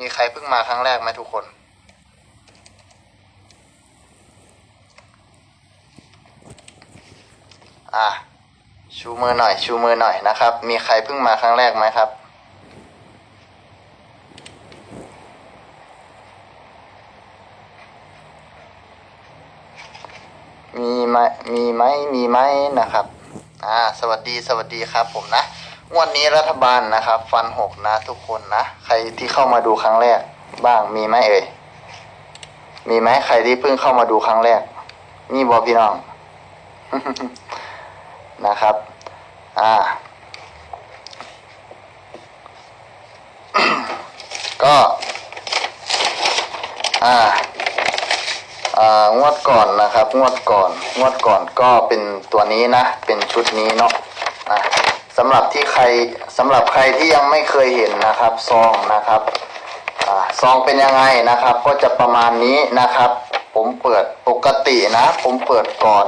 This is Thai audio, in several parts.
มีใครเพิ่งมาครั้งแรกไหมทุกคน อะ ชูมือหน่อย ชูมือหน่อยนะครับ มีใครเพิ่งมาครั้งแรกไหมครับ มีไหมมีไหมมีไหมนะครับ อ่า สวัสดี สวัสดีครับผมนะงวดนี้รัฐบาลนะครับ ฟันหกนะทุกคนนะ ใครที่เข้ามาดูครั้งแรก บ้างมีไหมเอ่ย มีไหมใครที่เพิ่งเข้ามาดูครั้งแรกมีบอพี่น้อง นะครับ อ่า ก็ อ่า อ่างวดก่อนนะครับ งวดก่อน งวดก่อนก็เป็นตัวนี้นะ เป็นชุดนี้เนาะ สำหรับที่ใครสำหรับใครที่ยังไม่เคยเห็นนะครับซองนะครับอซองเป็นยังไงนะครับ ก็จะประมาณนี้นะครับ ผมเปิดปกตินะ ผมเปิดก่อน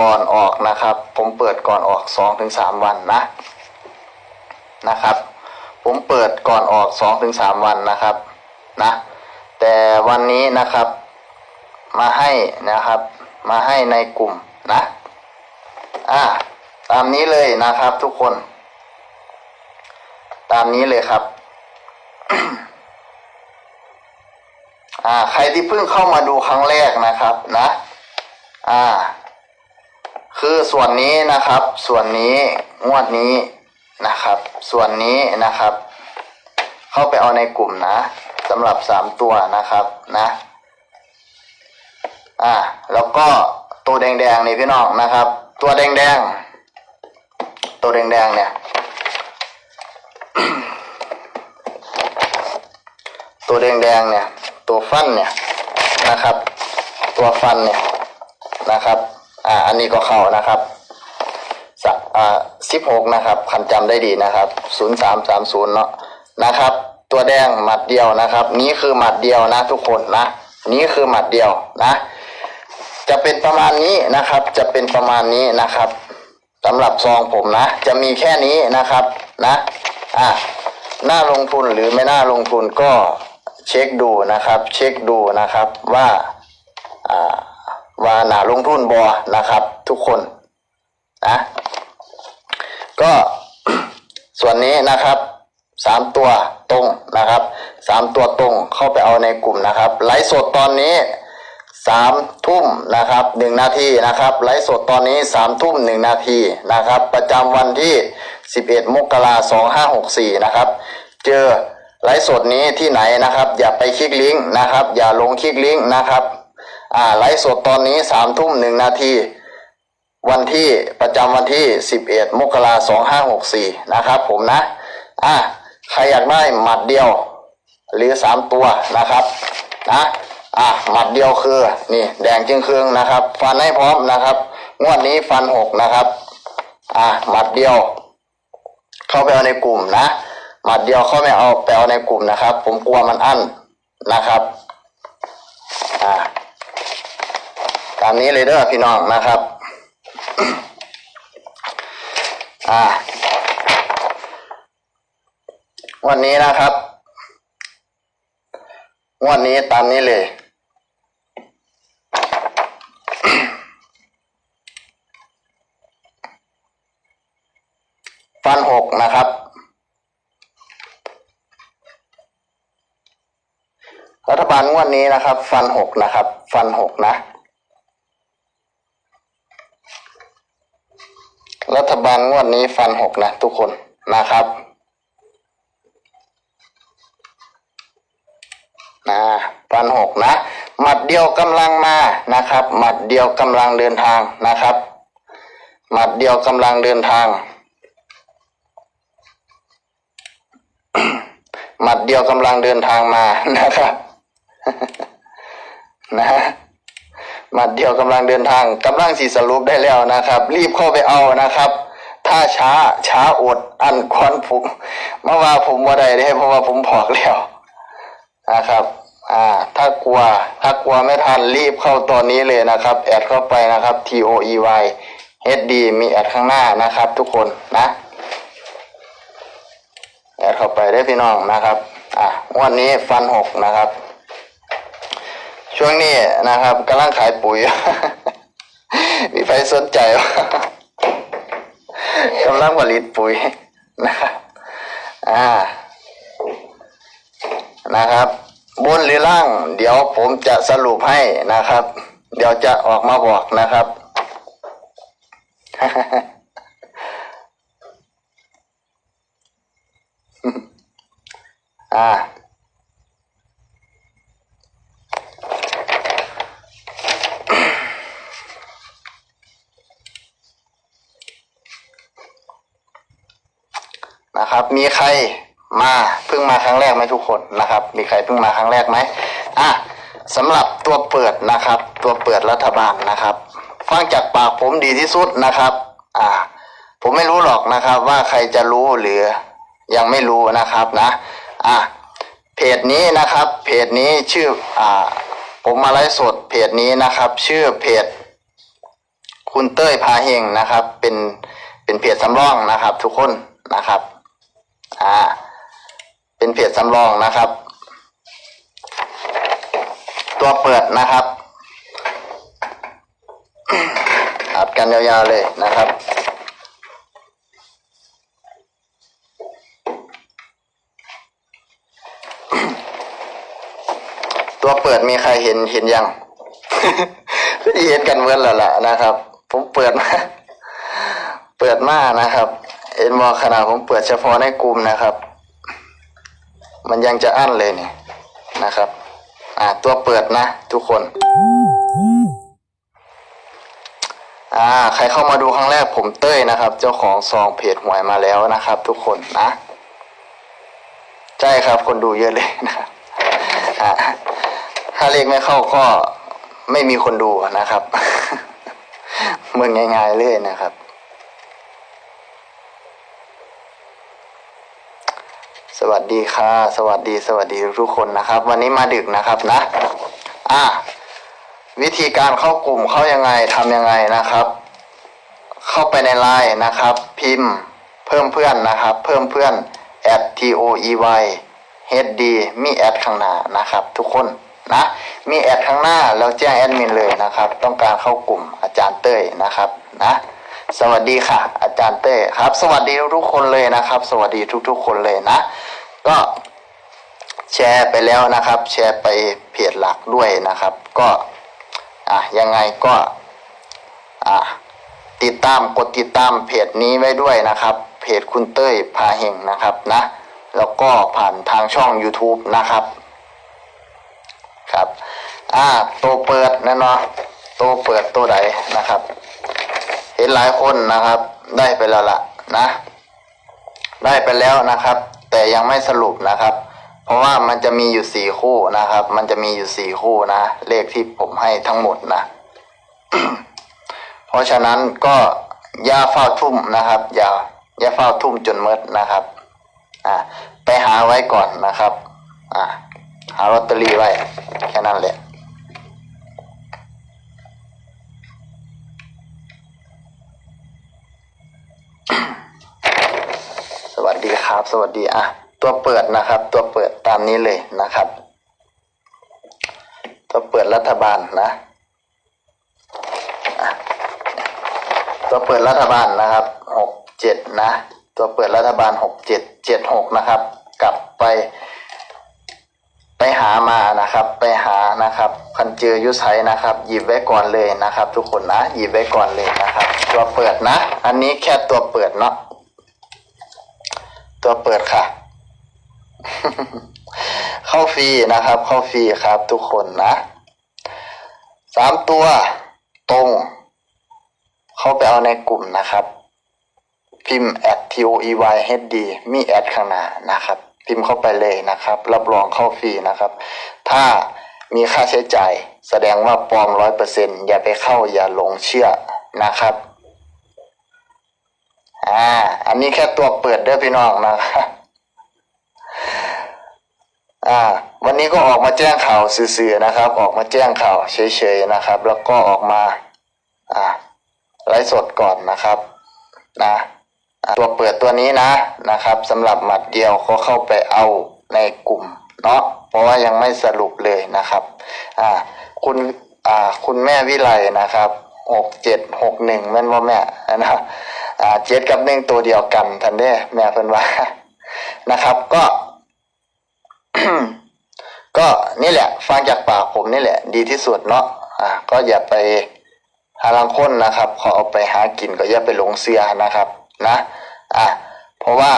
ก่อนออกนะครับ ผมเปิดก่อนออกสองถึงสามวันนะนะครับ ผมเปิดก่อนออกสองถึงสามวันนะครับนะแต่วันนี้นะครับมาให้นะครับมาให้ในกลุ่มนะอ่าามนี้เลยนะครับทุกคน ตามนี้เลยครับ อ่า ใครที่เพิ่งเข้ามาดูครั้งแรกนะครับนะ อ่า คือส่วนนี้นะครับ ส่วนนี้งวดนี้นะครับ ส่วนนี้นะครับ เข้าไปเอาในกลุ่มนะสำหรับสามตัวนะครับนะอ่า แล้วก็ตัวแดงๆนี่พี่น้องนะครับ ตัวแดงๆ ตัวแดงๆเนี่ย ตัวแดงๆเนี่ย ตัวฟันเนี่ยนะครับ ตัวฟันเนี่ยนะครับ อ่า อันนี้ก็เข้านะครับสอ่าสิบหกนะครับคันจำได้ดีนะครับศูนย์สามสามศูนย์เนาะนะครับ ตัวแดงหมัดเดียวนะครับ นี้คือหมัดเดียวนะทุกคนนะ นี้คือหมัดเดียวนะ จะเป็นประมาณนี้นะครับ จะเป็นประมาณนี้นะครับ สำหรับซองผมนะ จะมีแค่นี้นะครับนะอะน่าลงทุนหรือไม่น่าลงทุนก็เช็คดูนะครับ เช็คดูนะครับว่าอ่าว่าหนาลงทุนบอนะครับ ทุกคนนะก็ส่วนนี้นะครับสามตัวตรงนะครับสามตัวตรงเข้าไปเอาในกลุ่มนะครับไลฟ์สดตอนนี้ สามทุ่มนะครับหนึ่งนาทีนะครับไลฟ์สดตอนนี้สามทุ่มหนึ่งนาทีนะครับ ประจำวันที่สิบเอ็ดมกราสองห้าหกสี่นะครับ เจอไลฟ์สดนี้ที่ไหนนะครับ อย่าไปคลิกลิงก์นะครับ อย่าลงคลิกลิงก์นะครับอ่าไลฟ์สดตอนนี้สามทุ่มหนึ่งนาทีวันที่ประจำวันที่ 11 มกราสองห้าหกสี่นะครับ ผมนะอะใครอยากได้หมัดเดียว หรือสามตัวนะครับนะ อะหมัดเดียวคือนี่แดงจึงเครืองนะครับ ฟันให้พร้อมนะครับงวดนี้ฟันหกนะครับอะหมัดเดียว เข้าไปเอาในกลุ่มนะหมัดเดียวเข้าไปเอาไปเอาในกลุ่มนะครับ ผมกลัวมันอั้นนะครับอ่าตามนี้เลยเด้อพี่น้องนะครับอ่าวันนี้นะครับ วันนี้ตามนี้เลย ฟันหกนะครับ รัฐบาลงวดนนี้นะครับ ฟันหกนะครับ ฟันหกนะ รัฐบาลงวดนี้ฟันหกนะ ทุกคนนะครับนะฟันหกนะ หมัดเดียวกำลังมานะครับ หมัดเดียวกำลังเดินทางนะครับ หมัดเดียวกำลังเดินทาง หมัดเดียวกำลังเดินทางมานะครับนะหมัดเดียวกำลังเดินทางกำลังสีสรุปได้แล้วนะครับ รีบเข้าไปเอานะครับ ถ้าช้าช้าอดอันควันผมเมื่อว่าผมว่าได้ได้เพราะว่าผมผอกแล้วนะครับอ่าถ้ากลัวถ้ากลัวไม่ทันรีบเข้าตอนนี้เลยนะครับ แอดเข้าไปนะครับ T O E Y H D มีแอดข้างหน้านะครับทุกคนนะ เข้าไปได้พี่น้องนะครับอะวันนี้ฟันหกนะครับ ช่วงนี้นะครับกำลังขายปุ๋ย มีใครสนใจวะกำลังผลิตปุ๋ยนะครับอ่านะครับบนหรือล่าง เดี๋ยวผมจะสรุปให้นะครับ เดี๋ยวจะออกมาบอกนะครับ อ่า นะครับ มีใครมา เพิ่งมาครั้งแรกไหมทุกคนนะครับ มีใครเพิ่งมาครั้งแรกไหมอะสำหรับตัวเปิดนะครับ ตัวเปิดรัฐบาลนะครับ ฟังจากปากผมดีที่สุดนะครับ อ่า ผมไม่รู้หรอกนะครับ ว่าใครจะรู้หรือยังไม่รู้นะครับนะ อะเพจนี้นะครับ เพจนี้ชื่ออ่าผมมาไลฟ์สดเพจนี้นะครับ ชื่อเพจ คุณเต้ยพาเฮงนะครับ เป็นเป็นเพจสำรองนะครับ ทุกคนนะครับ อ่า เป็นเพจสำรองนะครับ ตัวเปิดนะครับอัดกันยาวๆเลยนะครับตัวเปิดมีใครเห็นเห็นยังก็ดีเห็นกันเหมือนแล้วล่ะนะครับ ผมเปิดมาเปิดมานะครับ เอ็นมอขนาดผมเปิดเฉพาะในกลุ่มนะครับ มันยังจะอั้นเลยเนี่ยนะครับ อ่าตัวเปิดนะ ทุกคน อ่า ใครเข้ามาดูครั้งแรกผมเต้ยนะครับ เจ้าของซองเพจหวยมาแล้วนะครับ ทุกคนนะ ใช่ครับ คนดูเยอะเลยนะครับถ้าเลขไม่เข้าก็ไม่มีคนดูนะครับเมืองง่ายๆเลยนะครับ สวัสดีค่ะ สวัสดีสวัสดีทุกคนนะครับ วันนี้มาดึกนะครับนะ อะวิธีการเข้ากลุ่มเข้ายังไงทำยังไงนะครับ เข้าไปในไลน์นะครับ พิมพ์เพิ่มเพื่อนนะครับ เพิ่มเพื่อน at t o e y h d มีแอดข้างหน้านะครับ ทุกคนนะ มีแอดข้างหน้าแล้วแจ้งแอดมินเลยนะครับ ต้องการเข้ากลุ่มอาจารย์เต้ยนะครับนะ สวัสดีค่ะ อาจารย์เต้ครับ สวัสดีทุกคนเลยนะครับ สวัสดีทุก ๆ คนเลยนะ ก็แชร์ไปแล้วนะครับ แชร์ไปเพจหลักด้วยนะครับ ก็อะยังไงก็อะติดตามกดติดตามเพจนี้ไว้ด้วยนะครับ เพจคุณเต้ยพาเฮงนะครับนะแล้วก็ผ่านทางช่อง YouTube นะครับครับอ่าตัวเปิดแน่นอนตัวเปิดตัวใดนะครับ เห็นหลายคนนะครับ ได้ไปแล้วล่ะนะ ได้ไปแล้วนะครับ แต่ยังไม่สรุปนะครับ เพราะว่ามันจะมีอยู่สี่คู่นะครับ มันจะมีอยู่สี่คู่นะ เลขที่ผมให้ทั้งหมดนะ เพราะฉะนั้นก็อย่าเฝ้าทุ่มนะครับ อย่าอย่าเฝ้าทุ่มจนเมดนะครับ อ่าไปหาไว้ก่อนนะครับ อ่าหาลอตเตอรี่ไว้ แค่นั้นแหละ สวัสดี ครับ สวัสดีอะตัวเปิดนะครับ ตัวเปิดตามนี้เลยนะครับ ตัวเปิดรัฐบาลนะตัวเปิดรัฐบาลนะครับหกเจ็ดนะ ตัวเปิดรัฐบาลหกเจ็ดเจ็ดหกนะครับ กลับไป ไปหามานะครับ ไปหานะครับ คันเจอยุไซนะครับ หยิบไว้ก่อนเลยนะครับ ทุกคนนะ หยิบไว้ก่อนเลยนะครับ ตัวเปิดนะ อันนี้แค่ตัวเปิดเนาะ ตัวเปิดค่ะ เข้าฟรีนะครับ เข้าฟรีครับทุกคนนะสามตัวตรง เข้าไปเอาในกลุ่มนะครับ พิมพ์ at t o e y h d มีแอดข้างหน้านะครับ พิมพ์เข้าไปเลยนะครับ รับรองเข้าฟรีนะครับ ถ้ามีค่าใช้จ่าย แสดงว่าปลอมร้อยเปอร์เซ็นอย่าไปเข้าอย่าหลงเชื่อนะครับ อ่า อันนี้แค่ตัวเปิดเด้อพี่น้องนะครับอ่า วันนี้ก็ออกมาแจ้งข่าวสื่อๆนะครับ ออกมาแจ้งข่าวเฉยๆนะครับ แล้วก็ออกมา อ่าไลฟ์สดก่อนนะครับนะตัวเปิดตัวนี้นะนะครับสำหรับหมัดเดียวก็เข้าไปเอาในกลุ่มเนาะเพราะว่ายังไม่สรุปเลยนะครับอ่าคุณอ่าคุณแม่วิไลนะครับ หกเจ็ดหกหนึ่งแม่นว่าแม่นะอ่าเจ็ดกับหนึ่งตัวเดียวกันทันเด้แม่เพิ่นว่านะครับก็ ก็นี่แหละ ฟังจากปากผมนี่แหละ ดีที่สุดเนาะอ่า ก็อย่าไปหาลังค้นนะครับขอเอาไปหากินก็อย่าไปหลงเสือนะครับ นะอ่าเพราะว่า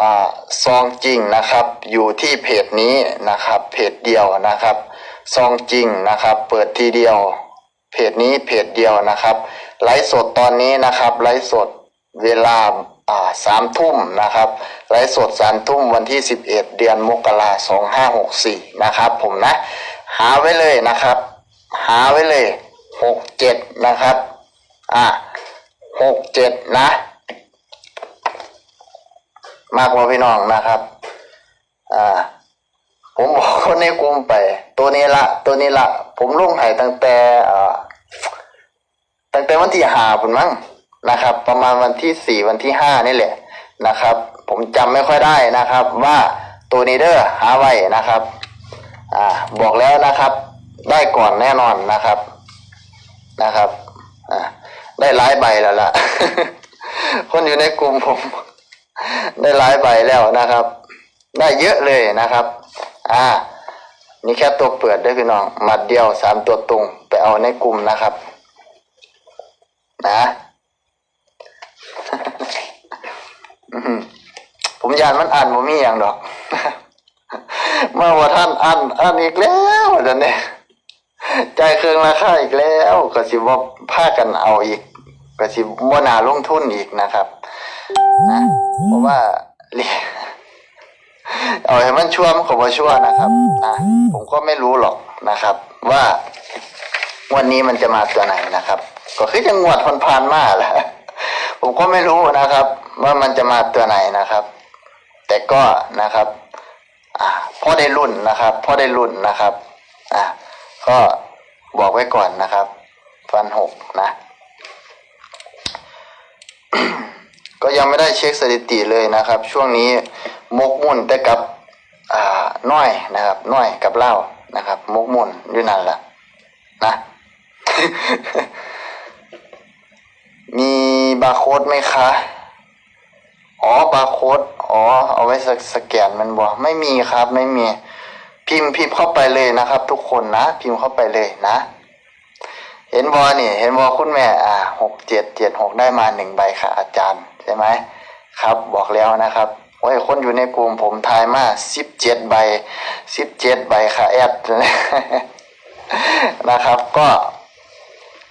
อ่าซองจริงนะครับ อยู่ที่เพจนี้นะครับ เพจเดียวนะครับ ซองจริงนะครับ เปิดทีเดียว เพจนี้เพจเดียวนะครับ ไลฟ์สดตอนนี้นะครับไลฟ์สดเวลาอ่าสามทุ่มนะครับไลฟ์สดสามทุ่มวันที่สิบเอ็ดเดือนมกราสองห้าหกสี่นะครับผมนะ หาไว้เลยนะครับ หาไว้เลยหกเจ็ดนะครับอ่าหกเจ็ดนะ มากกว่าพี่น้องนะครับอ่า ผมบอกคนในกลุ่มไป ตัวนี้ละ ตัวนี้ละ ผมลงให้ตั้งแต่อ่าตั้งแต่วันที่ห้าผมมั้งนะครับ ประมาณวันที่สี่วันที่ห้านี่แหละนะครับ ผมจำไม่ค่อยได้นะครับ ว่าตัวนี้เด้อหาไว้นะครับอ่าบอกแล้วนะครับ ได้ก่อนแน่นอนนะครับนะครับอ่าได้หลายใบแล้วล่ะ คนอยู่ในกลุ่มผม ได้หลายใบแล้วนะครับ ได้เยอะเลยนะครับ อ่า นี่แค่ตัวเปิดด้วยพี่น้องหมัดเดียวสามตัวตรงไปเอาในกลุ่มนะครับ นะผมยานมันอ่านผมมีอย่างดอกเมื่อว่าท่านอ่านอ่านอีกแล้วเดี๋ยวนี้ใจเครื่องราคาอีกแล้วก็สิบ่พากันเอาอีกก็สิบ่นาลงทุนอีกนะครับ นะเพราะว่าเรีย เอาให้มันชั่วมันก็บ่ชั่วนะครับนะผมก็ไม่รู้หรอกนะครับ ว่าวันนี้มันจะมาตัวไหนนะครับ ก็คือจะงวดพันพานๆมาแหละผมก็ไม่รู้นะครับ ว่ามันจะมาตัวไหนนะครับ แต่ก็นะครับอ่าพอได้รุ่นนะครับพอได้รุ่นนะครับอ่าก็บอกไว้ก่อนนะครับ ฟันหกนะ ก็ยังไม่ได้เช็คสถิติเลยนะครับ ช่วงนี้ มกมุ่นแต่กับอ่าน้อยนะครับน้อยกับเหล้านะครับ มกมุ่นอยู่นั่นแหละนะมีบาร์โค้ดไหมคะ อ๋อบาร์โค้ด อ๋อ เอาไว้สสแกนมันบ่ไม่มีครับ ไม่มี พิมพ์พิมพ์เข้าไปเลยนะครับ ทุกคนนะ พิมพ์เข้าไปเลยนะ เห็นบอนี่ เห็นบอคุณแม่ อ่าหกเจ็ดเจ็ดหกได้มาหนึ่งใบค่ะ อาจารย์ ใช่ไหม ครับ บอกแล้วนะครับ โอ้ยคนอยู่ในกลุ่มผมทายมาสิบเจ็ดใบสิบเจ็ดใบค่ะแอดนะครับ ก็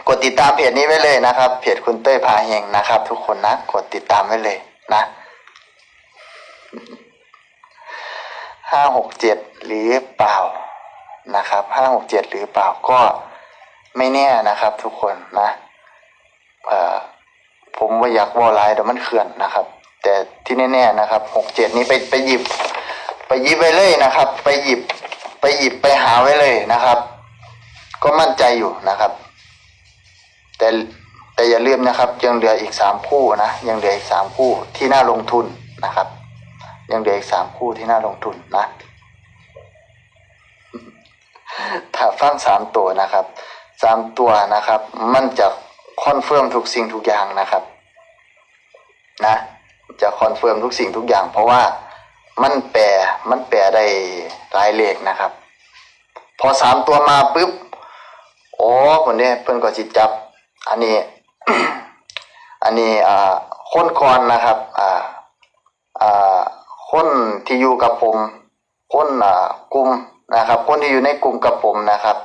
กดติดตามเพจนี้ไว้เลยนะครับ เพจคุณเต้ยพาเฮงนะครับ ทุกคนนะ กดติดตามไว้เลยนะห้าหกเจ็ดหรือเปล่านะครับห้าหกเจ็ดหรือเปล่าก็ไม่แน่นะครับ ทุกคนนะผมว่าอยากวอลไลน์แต่มันเขื่อนนะครับ แต่ที่แน่ๆนะครับหกเจ็ดนี้ไปไปหยิบ ไปหยิบไว้เลยนะครับ ไปหยิบไปหยิบไปหาไว้เลยนะครับ ก็มั่นใจอยู่นะครับ แต่แต่อย่าลืมนะครับยังเหลืออีกสามคู่นะยังเหลืออีกสามคู่ที่น่าลงทุนนะครับ ยังเหลืออีกสามคู่ที่น่าลงทุนนะถ้าฟังสามตัวนะครับสามตัวนะครับ มันจะคอนเฟิร์มทุกสิ่งทุกอย่างนะครับ นะ จะคอนเฟิร์มทุกสิ่งทุกอย่าง เพราะว่ามันแปลมันแปลได้หลายเลขนะครับ พอสามตัวมาปุ๊บโอ้คนนี้เพิ่นก็จิจับ อันนี้ อันนี้อ่าคนก่อนนะครับอ่าอ่าคนที่อยู่กับผม คนอ่ากลุ่มนะครับ คนที่อยู่ในกลุ่มกับผมนะครับ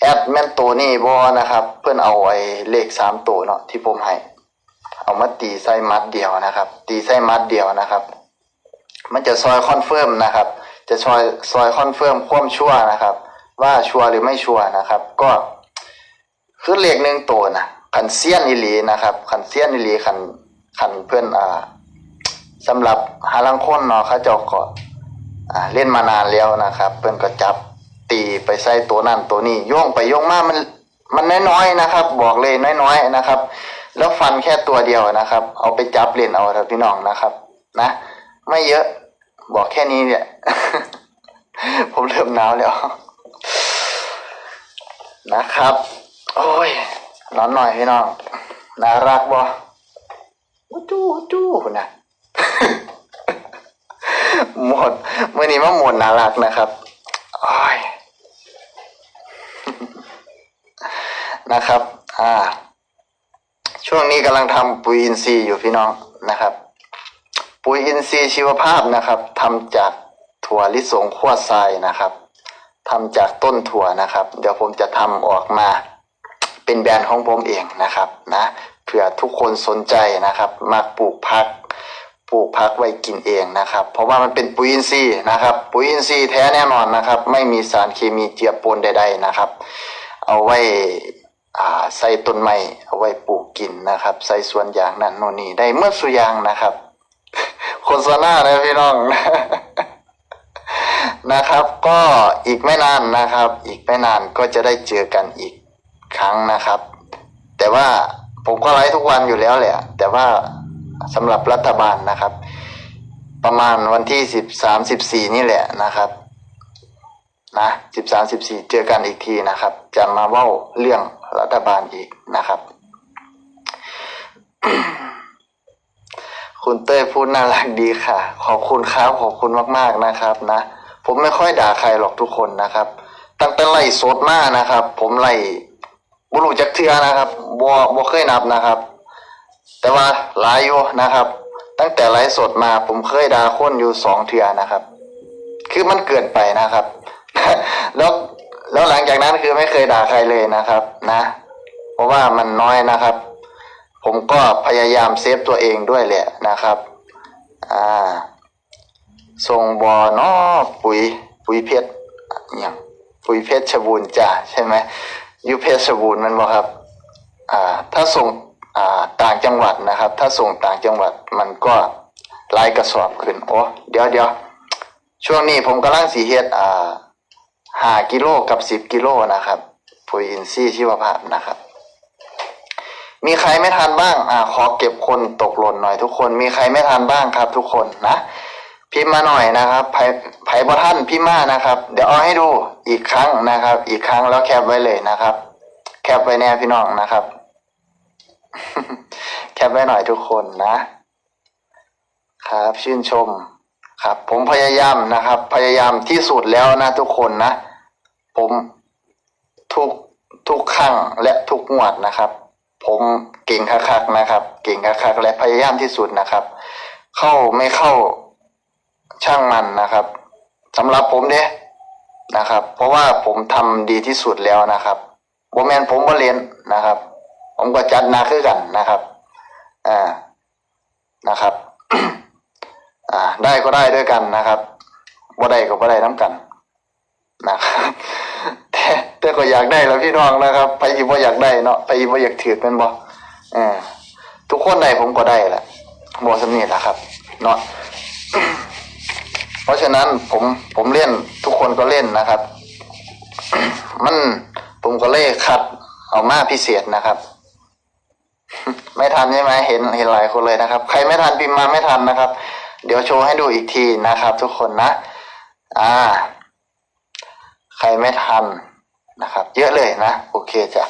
แอดแม่นตัวนี้บอนะครับ เพื่อนเอาไอ้เลขสามตัวเนาะที่ผมให้ เอามาตีไส้มัดเดียวนะครับ ตีไส้มัดเดียวนะครับ มันจะซอยคอนเฟิร์มนะครับ จะซอยซอยคอนเฟิร์มความชั่วนะครับ ว่าชัวหรือไม่ชัวนะครับ ก็คือเลขหนึ่งตัวนะขันเซียนอิลีนะครับขันเซียนอิลีขันขันเพื่อนอ่าสำหรับหาลังคนเนาะเขาเจ้าก็อ่าเล่นมานานแล้วนะครับ เพื่อนก็จับตีไปใส่ตัวนั่นตัวนี้โยงไปโยงมามันมันน้อยๆนะครับ บอกเลยน้อยๆนะครับ แล้วฟันแค่ตัวเดียวนะครับ เอาไปจับเล่นเอาเถอะพี่น้องนะครับ นะ ไม่เยอะบอกแค่นี้เนี่ย ผมเริ่มหนาวแล้ว นะครับ โอ้ยนอนหน่อยพี่น้องน่ารักบ่วู้จู้วู้จู้นะหมดเมื่อนี้มาหมดน่ารักนะครับโอ้ยนะครับ อ่า ช่วงนี้กำลังทำปุ๋ยอินทรีย์อยู่พี่น้องนะครับ ปุ๋ยอินทรีย์ชีวภาพนะครับทำจากถั่วลิสงขั้วทรายนะครับทำจากต้นถั่วนะครับ เดี๋ยวผมจะทำออกมาเป็นแบรนด์ของผมเองนะครับนะเผื่อทุกคนสนใจนะครับมาปลูกพักปลูกพักไว้กินเองนะครับ เพราะว่ามันเป็นปุ๋ยอินทรีย์นะครับ ปุ๋ยอินทรีย์แท้แน่นอนนะครับ ไม่มีสารเคมีเจือปนใด ๆนะครับ เอาไว้ ใส่ต้นไม้เอาไว้ปลูกกินนะครับ ใส่สวนยางนั่นโน่นนี่ได้เมื่อสุยางนะครับโฆษณาเลยพี่น้องนะครับ ก็อีกไม่นานนะครับ อีกไม่นานก็จะได้เจอกันอีกครั้งนะครับ แต่ว่าผมก็ไลฟ์ทุกวันอยู่แล้วแหละ แต่ว่าสำหรับรัฐบาลนะครับ ประมาณวันที่สิบสามสิบสี่นี่แหละนะครับนะสิบสามสิบสี่เจอกันอีกทีนะครับ จะมาเว้าเรื่อง รัฐบาลอีกนะครับ คุณเต้ยพูดน่ารักดีค่ะ ขอบคุณครับขอบคุณมาก ๆนะครับ นะ ผมไม่ค่อยด่าใครหรอกทุกคนนะครับ ตั้งแต่ไล่สดมานะครับ ผมไล่บุรุษจักเทือนะครับบ่บ่เคยนับนะครับ แต่ว่าหลายอยู่นะครับ ตั้งแต่ไลฟ์สดมาผมเคยด่าคนอยู่สองเทือนะครับ คือมันเกินไปนะครับ แล้ว แล้วหลังจากนั้นคือไม่เคยด่าใครเลยนะครับ นะ เพราะว่ามันน้อยนะครับ ผมก็พยายามเซฟตัวเองด้วยแหละนะครับ อ่าส่งบอนอปุ๋ยปุ๋ยเพชรอย่างปุ๋ยเพชรชบูรณ์จ้ะใช่ไหมยูเพชรชบูรณ์มันบอกครับ อ่า ถ้าส่งอ่าต่างจังหวัดนะครับ ถ้าส่งต่างจังหวัดมันก็หลายกระสอบขึ้นโอ้เดี๋ยวเดี๋ยวช่วงนี้ผมกำลังสีเฮ็ดอ่า ห้ากิโลกับสิบกิโลนะครับปุ๋ยอินทรีย์ชีวภาพนะครับ มีใครไม่ทันบ้าง อ่า ขอเก็บคนตกหล่นหน่อยทุกคน มีใครไม่ทันบ้างครับ ทุกคนนะ พิมพ์มาหน่อยนะครับ ไผ่ไผ่บ่ท่านพิมพ์มานะครับ เดี๋ยวเอาให้ดูอีกครั้งนะครับ อีกครั้งแล้วแคปไว้เลยนะครับ แคปไว้แน่พี่น้องนะครับ แคปไว้หน่อยทุกคนนะ ครับ ชื่นชม ครับ ผมพยายามนะครับ พยายามที่สุดแล้วนะทุกคนนะ ผมทุกทุกครั้งและทุกงวดนะครับ ผมเก่งคักๆนะครับ เก่งคักๆและพยายามที่สุดนะครับ เข้าไม่เข้าช่างมันนะครับสำหรับผมเด้นะครับ เพราะว่าผมทำดีที่สุดแล้วนะครับโมแมนผมก็เรียนนะครับ ผมก็จัดหนาคือกันนะครับอ่านะครับ อ่าได้ก็ได้ด้วยกันนะครับบ่ได้ก็บ่ได้น้ำกันนะครับแต่แต่ก็อยากได้แล้วพี่น้องนะครับ ไปอีบ่อยากได้เนาะไปอีบ่อยากถือเป็นบ่เออทุกคนได้ผมก็ได้แหละบ่สำนีแหละครับเนาะเพราะฉะนั้นผมผมเล่นทุกคนก็เล่นนะครับ มันผมก็เล่คัดเอามาพิเศษนะครับ ไม่ทันใช่ไหมเห็นเห็นหลายคนเลยนะครับ ใครไม่ทันพิมพ์มาไม่ทันนะครับ เดี๋ยวโชว์ให้ดูอีกทีนะครับ ทุกคนนะ อ่า ใครไม่ทันนะครับ เยอะเลยนะ โอเคจ้ะ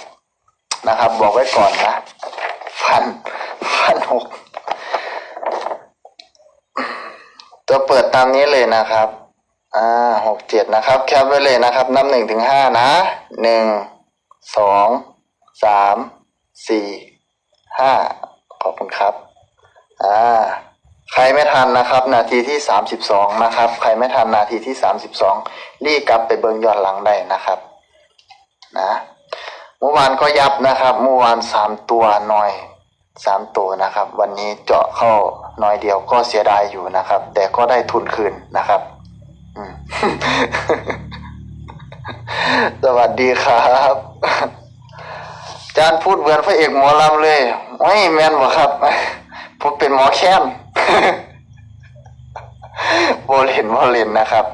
นะครับ บอกไว้ก่อนนะฟันฟันหกตัวเปิดตามนี้เลยนะครับ อ่าหกเจ็ดนะครับ แคปไว้เลยนะครับ นับหนึ่งถึงห้านะหนึ่งสองสามสี่ห้าขอบคุณครับ อ่า ไม่ทันนะครับ นาทีที่สามสิบสองนะครับ ใครไม่ทันนาทีที่สามสิบสองรีบกลับไปเบิ่งย้อนหลังได้นะครับ นะเมื่อวานก็ยับนะครับเมื่อวานสามตัวหน่อยสามตัวนะครับ วันนี้เจาะเข้าน้อยเดียวก็เสียดายอยู่นะครับ แต่ก็ได้ทุนคืนนะครับสวัสดีครับจารย์พูดเหมือนพระเอกหมอลำเลยไม่แมนบ่ครับผมเป็นหมอแค้น โบเลนโบเลนนะครับ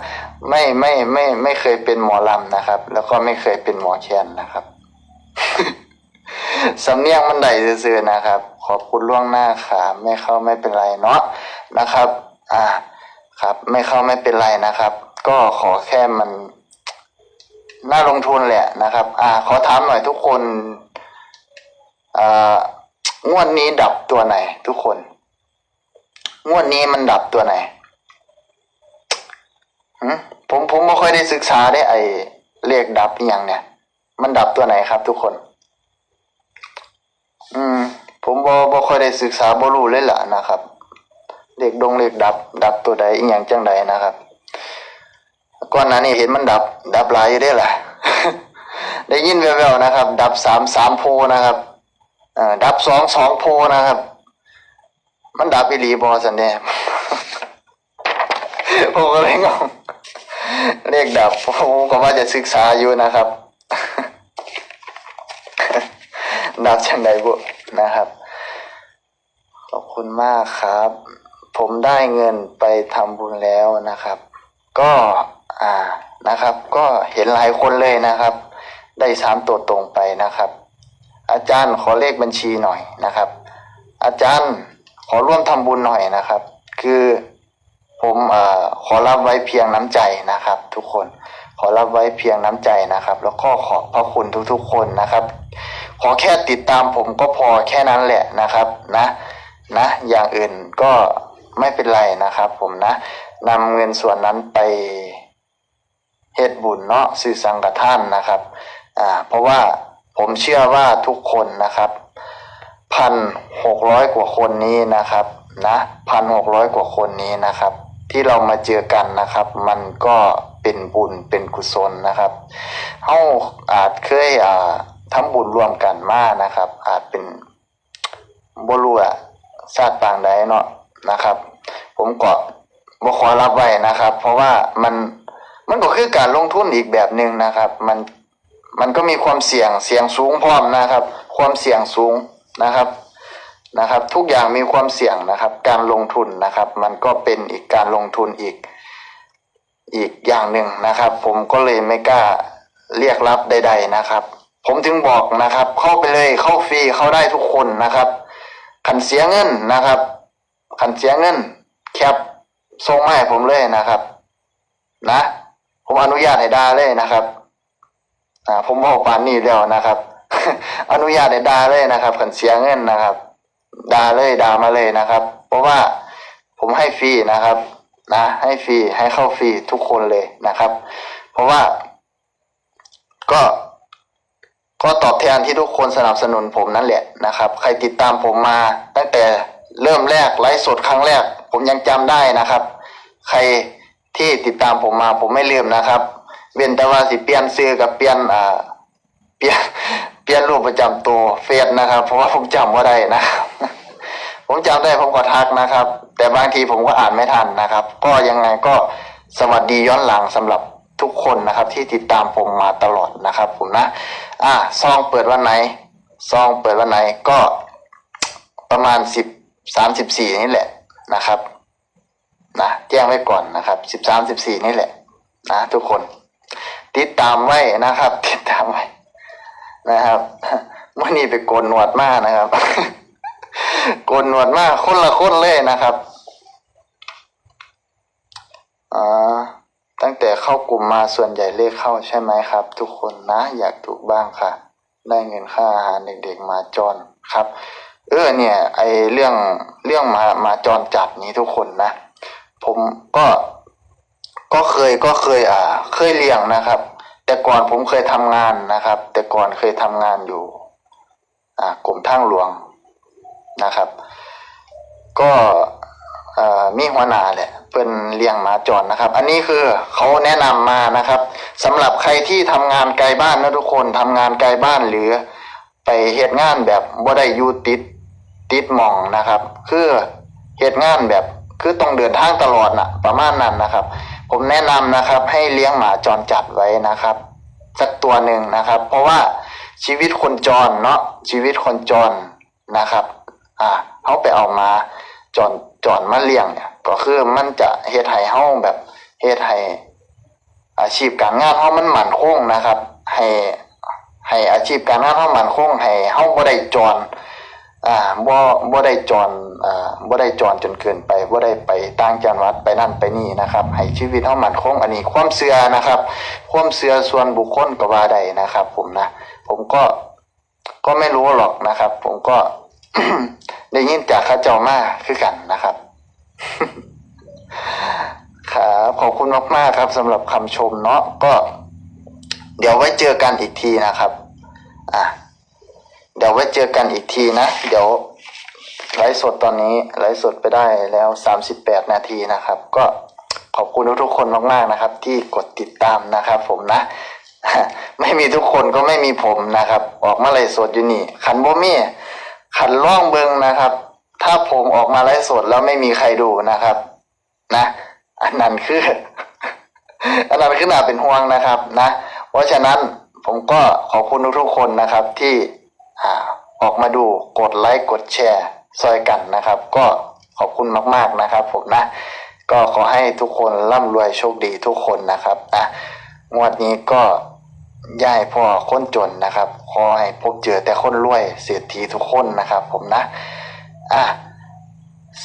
ไม่ไม่ไม่ไม่เคยเป็นหมอลำนะครับ แล้วก็ไม่เคยเป็นหมอแคนนะครับสำเนียงมันไดซื่อๆนะครับ ขอบคุณล่วงหน้าค่ะไม่เข้าไม่เป็นไรเนาะนะครับ อ่าครับ ไม่เข้าไม่เป็นไรนะครับ ก็ขอแค่มันน่าลงทุนแหละนะครับ อ่า ขอถามหน่อยทุกคนอ่างวดนี้ดับตัวไหนทุกคน งวดนี้มันดับตัวไหนผมผมไม่ค่อยได้ศึกษาได้ไอเลขดับอย่างเนี่ย มันดับตัวไหนครับ ทุกคน อืม ผมบ่บ่ค่อยได้ศึกษาบ่รู้เลยล่ะนะครับเลขดงเลขดับ ดับตัวใดอีหยังจังใดนะครับก่อนหน้านี้เห็นมันดับ ดับหลายอยู่ได้อล่ะ ได้ยินแว่วๆนะครับ ดับสามสามโพนะครับเอ่อดับสองสองโพนะครับ มันดับอีหลีบอสันเน่ผมก็เลยงงเรียกดับผมก็ว่าจะศึกษาอยู่นะครับ ดับจังใดบุนะครับ ขอบคุณมากครับ ผมได้เงินไปทำบุญแล้วนะครับ ก็อ่านะครับ ก็เห็นหลายคนเลยนะครับ ได้สามตัวตรงไปนะครับ อาจารย์ขอเลขบัญชีหน่อยนะครับ อาจารย์ ขอร่วมทำบุญหน่อยนะครับ คือผมอขอรับไว้เพียงน้ำใจนะครับ ทุกคนขอรับไว้เพียงน้ำใจนะครับ แล้วก็ขอบพระคุณทุกๆ คนนะครับ ขอแค่ติดตามผมก็พอแค่นั้นแหละนะครับนะนะ อย่างอื่นก็ไม่เป็นไรนะครับ ผมนะนำเงินส่วนนั้นไปเฮ็ดบุญเนาะสื่อสังฆทานนะครับอ่าเพราะว่าผมเชื่อว่าทุกคนนะครับ พันหกร้อยกว่าคนนี้นะครับนะพันหกร้อยกว่าคนนี้นะครับ ที่เรามาเจอกันนะครับ มันก็เป็นบุญเป็นกุศลนะครับเฮาอาจเคยอ่าทำบุญรวมกันมานะครับ อาจเป็นบรู้อะชาติต่างใดเนาะนะครับ ผมก็บ่ขอรับไว้นะครับ เพราะว่ามันมันก็คือการลงทุนอีกแบบหนึ่งนะครับ มันมันก็มีความเสี่ยงเสี่ยงสูงพร้อมนะครับ ความเสี่ยงสูง นะครับนะครับ ทุกอย่างมีความเสี่ยงนะครับ การลงทุนนะครับ มันก็เป็นอีกการลงทุนอีกอีกอย่างหนึ่งนะครับ ผมก็เลยไม่กล้าเรียกรับใด ๆนะครับ ผมถึงบอกนะครับ เข้าไปเลยเข้าฟรีเข้าได้ทุกคนนะครับขันเสียเงินนะครับขันเสียเงิน แคปส่งมาให้ผมเลยนะครับ นะ ผมอนุญาตให้ด่าเลยนะครับอ่าผมบอกปานนี้แล้วนะครับ อนุญาตให้ด่าเลยนะครับขันเสียเงินนะครับด่าเลยด่ามาเลยนะครับ เพราะว่าผมให้ฟรีนะครับนะ ให้ฟรีให้เข้าฟรีทุกคนเลยนะครับ เพราะว่า ก็ก็ตอบแทนที่ทุกคนสนับสนุนผมนั่นแหละนะครับ ใครติดตามผมมา ตั้งแต่เริ่มแรกไลฟ์สดครั้งแรก ผมยังจำได้นะครับ ใครที่ติดตามผมมาผมไม่ลืมนะครับ เว้นแต่ว่าสิเปลี่ยนซื้อกับเปลี่ยนอ่าเปลี่ยน เปลี่ยนรูปประจำตัวเฟซนะครับ เพราะว่าผมจำว่าได้นะครับผมจำได้ผมก็ทักนะครับ แต่บางทีผมก็อ่านไม่ทันนะครับ ก็ยังไงก็สวัสดีย้อนหลังสำหรับทุกคนนะครับ ที่ติดตามผมมาตลอดนะครับ ผมนะ อ่าซองเปิดวันไหนซองเปิดวันไหนก็ประมาณสิบสามสิบสี่นี่แหละนะครับนะแจ้งไว้ก่อนนะครับสิบสามสิบสี่นี่แหละนะทุกคน ติดตามไว้นะครับ ติดตามไว้ นะครับวันนี้ไปโกนหนวดมากนะครับ โกนหนวดมากคนละคนเลยนะครับอ่าตั้งแต่เข้ากลุ่มมาส่วนใหญ่เลขเข้าใช่ไหมครับ ทุกคนนะ อยากถูกบ้างค่ะ ได้เงินค่าอาหารเด็กๆมาจรครับ เออเนี่ย ไอเรื่องเรื่องมามาจรจัดนี้ทุกคนนะ ผมก็ก็เคยก็เคยอ่า เคยเลี้ยงนะครับ แต่ก่อนผมเคยทำงานนะครับ แต่ก่อนเคยทำงานอยู่อ่ากรมทางหลวงนะครับ ก็มีหัวหน้าแหละเพิ่นเลี้ยงหมาจรนะครับ อันนี้คือเขาแนะนำมานะครับสำหรับใครที่ทำงานไกลบ้านนะทุกคนทำงานไกลบ้านหรือไปเหตุงานแบบบ่ได้ยูติดติดมองนะครับ คือเหตุงานแบบคือต้องเดินทางตลอดน่ะประมาณนั้นนะครับ ผมแนะนำนะครับ ให้เลี้ยงหมาจรจัดไว้นะครับ สักตัวหนึ่งนะครับ เพราะว่าชีวิตคนจรเนาะชีวิตคนจรนะครับ อ่าเขาไปเอามาจรจรมาเลี้ยงเนี่ย ก็คือมันจะเฮ็ดให้เฮาแบบเฮ็ดให้อาชีพการงานเฮามันหมั่นคงนะครับ ให้ให้อาชีพการงานเฮามั่นคงให้เฮาบ่ได้จร อ่าบ่บ่ได้จรอ่าบ่ได้จรจนเกินไปบ่ได้ไปต่างจังหวัดไปนั่นไปนี่นะครับ ให้ชีวิตเฮามั่นคงอันนี้ความเชื่อนะครับ ความเชื่อส่วนบุคคลก็ว่าได้นะครับ ผมนะผมก็ก็ไม่รู้หรอกนะครับ ผมก็ได้ยินจากข้าเจ้ามาคือกันนะครับครับขอบคุณมากๆครับสำหรับคำชมเนาะก็ เดี๋ยวไว้เจอกันอีกทีนะครับ อะ ดี๋ยวไว้เจอกันอีกทีนะ เดี๋ยวไลฟ์สดตอนนี้ไลฟ์สดไปได้แล้วสามสิบแปดนาทีนะครับ ก็ขอบคุณทุกๆคนมากๆนะครับ ที่กดติดตามนะครับ ผมนะ ไม่มีทุกคนก็ไม่มีผมนะครับ ออกมาไลฟ์สดอยู่นี่ ขันบ่มีขันล่องเบิงนะครับ ถ้าผมออกมาไลฟ์สดแล้วไม่มีใครดูนะครับ นะ อันนั้นคืออันนั้นคือน่าเป็นห่วงนะครับ นะ เพราะฉะนั้นผมก็ขอบคุณทุกๆคนนะครับที่ ออกมาดูกดไลค์กดแชร์ซอยกันนะครับ ก็ขอบคุณมากๆนะครับ ผมนะ ก็ขอให้ทุกคนร่ำรวยโชคดีทุกคนนะครับนะงวดนี้ก็ย่ายพ่อคนจนนะครับขอให้พบเจอแต่คนรวยเศรษฐีทุกคนนะครับ ผมนะอะ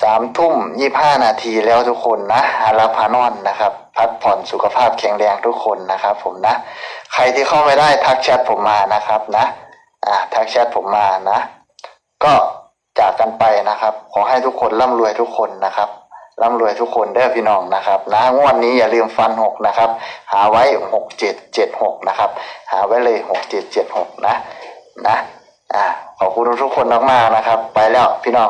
สามทุ่มยี่ห้านาทีแล้วทุกคนนะหารับหานอนนะครับ พักผ่อนสุขภาพแข็งแรงทุกคนนะครับ ผมนะ ใครที่เข้าไม่ได้ทักแชทผมมานะครับนะ อ่าทักแชทผมมานะ ก็จากกันไปนะครับ ขอให้ทุกคนร่ำรวยทุกคนนะครับร่ำรวยทุกคนเด้อพี่น้องนะครับนะงวดนี้อย่าลืมฟันหกนะครับ หาไว้หกเจ็ดเจ็ดหกนะครับ หาไว้เลยหกเจ็ดเจ็ดหกนะนะอ่าขอบคุณทุกคนมากๆนะครับ ไปแล้วพี่น้อง